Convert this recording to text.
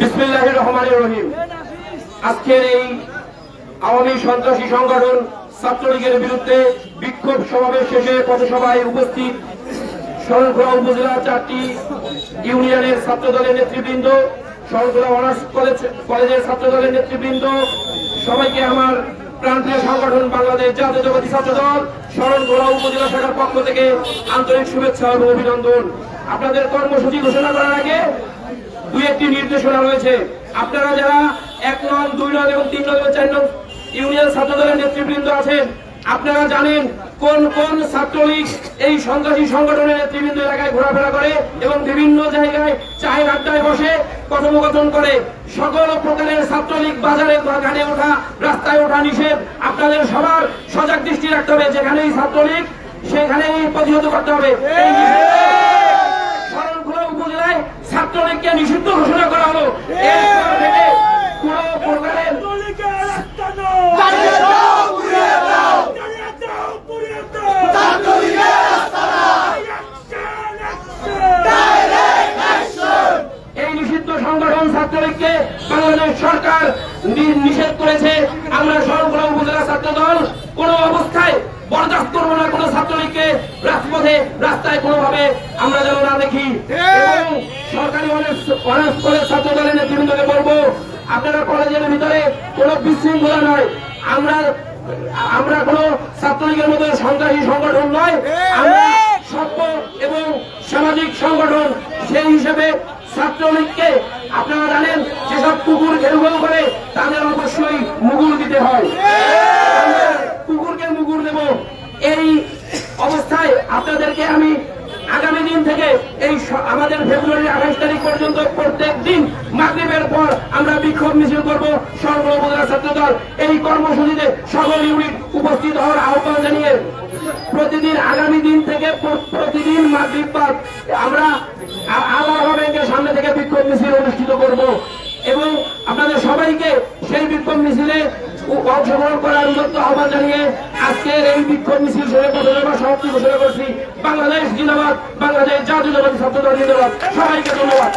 বিসমিল্লাহ রহমান রহিম। আজকের এই আওয়ামী সন্ত্রাসী সংগঠন ছাত্রলীগের বিরুদ্ধে বিক্ষোভ সমাবেশ শেষে পথসভায় উপস্থিত উপজেলার চারটি ইউনিয়নের নেতৃবৃন্দ অনার্স কলেজ, কলেজের ছাত্র দলের নেতৃবৃন্দ, সবাইকে আমার প্রান্তীয় সংগঠন বাংলাদেশ জাতীয়তাবাদী ছাত্র দল শরণখোলা উপজেলা শাখার পক্ষ থেকে আন্তরিক শুভেচ্ছা এবং অভিনন্দন। আপনাদের কর্মসূচি ঘোষণা করার আগে দুই একটি নির্দেশনা রয়েছে। আপনারা যারা এক নং, দুই নং এবং তিন নং চার নং ইউনিয়ন ছাত্র দলের নেতৃবৃন্দ আছেন, আপনারা জানেন কোন কোন ছাত্রলীগ এই সন্ত্রাসী সংগঠনের নেতৃবৃন্দ এলাকায় ঘোরাফেরা করে এবং বিভিন্ন জায়গায় চায়ের আড্ডায় বসে কথোপকথন করে। সকল প্রকারের ছাত্রলীগ বাজারে ঘাটে ওঠা, রাস্তায় ওঠা নিষেধ। আপনাদের সবার সজাগ দৃষ্টি রাখতে হবে, যেখানেই ছাত্রলীগ, সেখানেই প্রতিহত করতে হবে এই নিষেধ শরণখোলা উপজেলায় ছাত্রলীগকে নিষিদ্ধ ঘোষণা করা হলো এরপর থেকে কোনো প্রকারের এই নিষিদ্ধ সংগঠন ছাত্রলীগকে বাংলাদেশ সরকার নি- নিষেধ করেছে আমরা শরণখোলা উপজেলা ছাত্র দল কোনো অবস্থায় বরদাস্ত করব না কোনো ছাত্রলীগকে। রাজপথে রাস্তায় কোনোভাবে আমরা যেন না দেখি। সরকারি অনার্স কলেজ ছাত্র দলের নেতৃবৃন্দকে বলব আপনারা কলেজের ভিতরে কোনো বিশৃঙ্খলা নয়। আমরা আমরা কোনো ছাত্রলীগের মতো সন্ত্রাসী সংগঠন নয়। আমরা সভ্য এবং সামাজিক সংগঠন। সেই হিসেবে ছাত্রলীগকে আপনারা জানেন যেসব কুকুর ঘেরুঘেরু করে তাদের অবশ্যই মুগুর দিতে হয়। কুকুরকে মুগুর দেব। এই অবস্থায় আপনাদেরকে আমি আগামী দিন থেকে এই আমাদের ফেব্রুয়ারি আঠাশ তারিখ পর্যন্ত প্রত্যেক দিন মাগরীবের পর আমরা বিক্ষোভ মিছিল করব। সর্ব উপজেলা ছাত্র দল এই কর্মসূচিতে সকল ইউনিট উপস্থিত হওয়ার আহ্বান জানিয়ে প্রতিদিন আগামী দিন থেকে প্রতিদিন মাগরীব বাদ আমরা আ- আল্লাহ ব্যাংকের সামনে থেকে বিক্ষোভ মিছিল অনুষ্ঠিত করব এবং আপনাদের সবাইকে সেই বিক্ষোভ মিছিলে অংশগ্রহণ করার উন্নত আহ্বান জানিয়ে আজকের এই বিক্ষোভ মিছিল শেষে ঘোষণা সমাপ্তি ঘোষণা করছি। বাংলাদেশ জিন্দাবাদ, বাংলাদেশ জাতীয় ছাত্র দল জিন্দাবাদ। সবাইকে ধন্যবাদ।